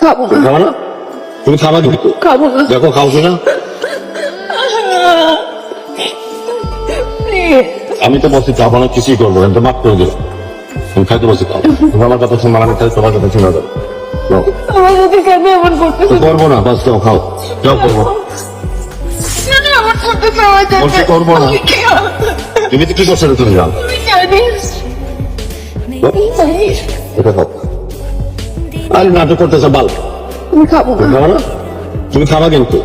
খাব। তুমি না খাবা না? তুমি খাবা কিন্তু খাব না। দেখো খাও প্লিজ আমি তো বলছি খাব না কিছুই করব না। আমি তো মাফ করে দিলাম তুমি খাইতে বসে খাও। তুমি আমার কথা শুনবা আমি খাই তোমার কথা শোনা যাবে আমার সাথে কেন এমন করতেছো? করব না বাস যাও খাও। যাও করব। না। করব না। তুমি তো কি করছ তুমি? যাও জানি। এটা খাও। আরে নাটক করতেছে বাল। আমি খাব না। খাবা না? তুমি খাবা কিন্তু।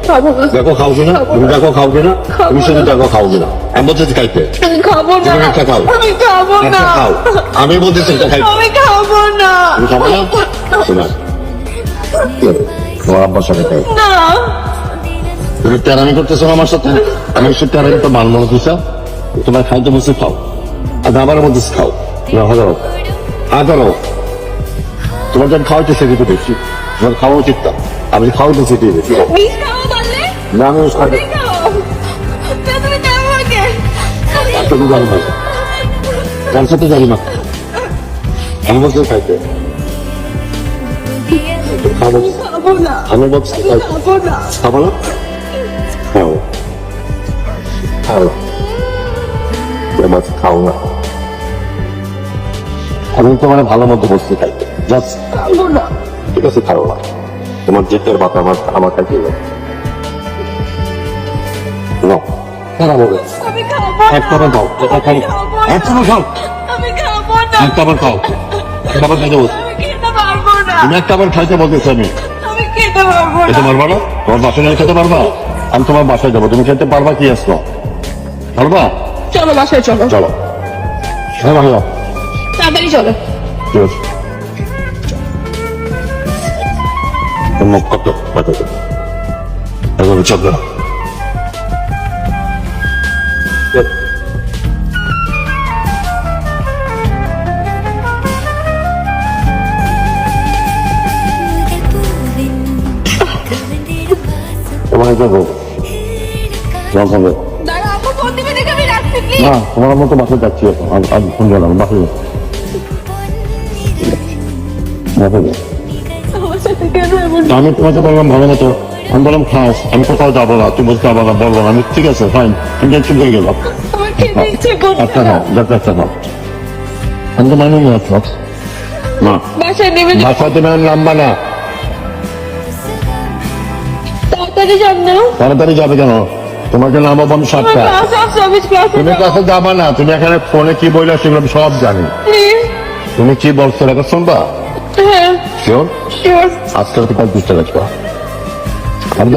দেখো খাও কিনা তুমি দেখো খাও কিনা তুমি শুধু দেখো খাও কিনা। আমি বলতেছি খাইতে। আমি খাব না। তুমি একটা খাও। আমি খাব না। একটা খাও। আমি বলতেছি এটা খাইতে। আমি খাব না। তুমি খাব না? শোনা। তোমার আব্বার সাথে খাও। না। তুমি টেরামি করতেছো আমার সাথে? আমি সে টেরামি তো মানবো না তুই তোমার খাইতে বসে খাও। আর আমার মধ্যে খাও। না হাজারো হাজারো তোমার যখন সেটি তো বেশি তোমার খাওয়া উচিত না আমি খাওয়াইতে সেটি তাহলে? না আমি খাইতে তুমি জানো না। তার সাথে জানি না। আমি বলছি খাইতে। তুমি খাব। খাব না আমি বলছি খাইতে। খাব না। খাও। খাও। এবার খাও না। আমি তোমার ভালো মতো বসতে খাইতে। জাস্ট না ঠিক আছে না। তোমার বাতা আমার আমার নাও খারাপ হবে। এক খাও। এটা এক খাও। এক খাও খাইতে বলছি না। তুমি এক খাইতে বলতেছি আমি। আমি খেতে পারব না। তোমার বাসায় খেতে পারবা? আমি তোমার বাসায় যাব। তুমি খেতে পারবা কি আসলো পারবা? চলো বাসায় চলো। চলো। হ্যাঁ ভালো তাড়াতাড়ি চলো। ঠিক আছে। মুখ কত বাতাতে এভাবে চলবে না তোমাকে তোমার দিবে না মতো বাসায় যাচ্ছি। এখন আমি ফোন বাসায় যাচ্ছি। আমি তোমাকে বললাম ভালো মতো। আমি বললাম খাও আমি কোথাও যাব না তুমি যাব না বলব না। আমি ঠিক আছে ফাইন আমি চুপ করে গেলাম। একটা খাও যাতে একটা খাও আমি তো মানে না তুমি নামবা না। তাড়াতাড়ি যাবে কেন? তোমাকে নামাবো আমি সাতটা তুমি কাছে যাবা না তুমি এখানে ফোনে কি বললে সেগুলো সব জানি। তুমি কি বলছো এটা শুনবা? হ্যাঁ। শিওর আজকে তো কয় পৃষ্ঠা লিখবা? আমি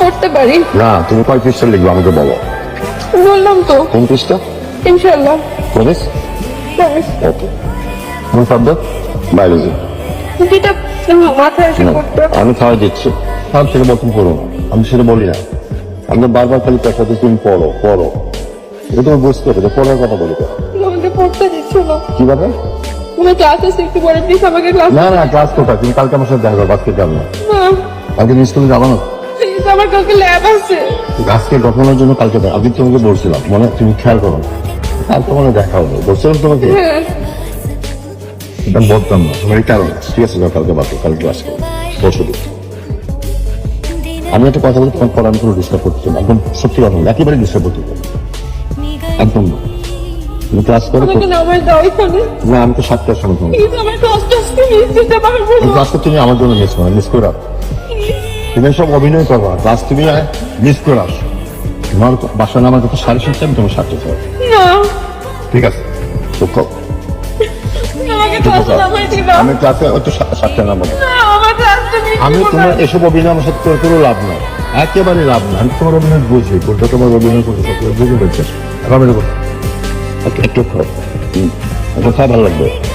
পড়তে পারি? না তুমি কয় পৃষ্ঠা লিখবে আমাকে বলো? বললাম তো। কোন পৃষ্ঠা? ইনশাল্লাহ প্রমিস ওকে। কোন সাবজেক্ট বায়োলজি। যেটা মাথায় এসে করতে আমি খাওয়া দিচ্ছি। খাওয়া সেটা মতন করো না। আমি সেটা বলি না। আমি বারবার খালি পেশাতে তুমি পড়ো পড়ো। এটা তুমি বুঝতে হবে পড়ার কথা বলি পড়তে দিচ্ছ না। কীভাবে? আমার ক্লাস আছে একটু পরে প্লিজ আমাকে ক্লাস না না ক্লাস কোথায়? তুমি কালকে আমার সাথে দেখা করো আজকে যাব না। স্কুলে যাব না? প্লিজ আমার কাউকে ল্যাব আছে। আজকে ঘটনার জন্য কালকে তোমাকে বলছিলাম মনে তুমি খেয়াল করো কালকে মনে হয় দেখা হবে বলছিলাম তোমাকে? হ্যাঁ। এটা বলতাম না তোমার এই কারণে। ঠিক আছে কালকে বাকি কালকে ক্লাস করো। বসো আমি একটা কথা বলি তোমার পড়া আমি কোনো ডিস্টার্ব করছি না। একদম সত্যি কথা বলি, একেবারে ডিস্টার্ব করতে পারি একদম না। তুমি ক্লাস করো না আমি তো সাতটার সময় আমার ক্লাসটা না। তুমি আমার জন্য মিস করো মিস করে রাখো। তুমি সব অভিনয় করবা ক্লাস তুমি মিস করে আসো। তোমার বাসা নামার কথা সাড়ে সাতটা আমি তোমার সাতটা করো না। ঠিক আছে তো আমি ক্লাসে হয়তো সাতটা নামাবো। না আমি তোমার এসব অভিনয় আমার সাথে করে কোনো লাভ নাই। একেবারে লাভ নাই। আমি তোমার অভিনয় বুঝি কোনটা তোমার অভিনয় করতে বুঝে পেরেছে এখন আমি একটু একটু খাওয়া ভালো লাগবে।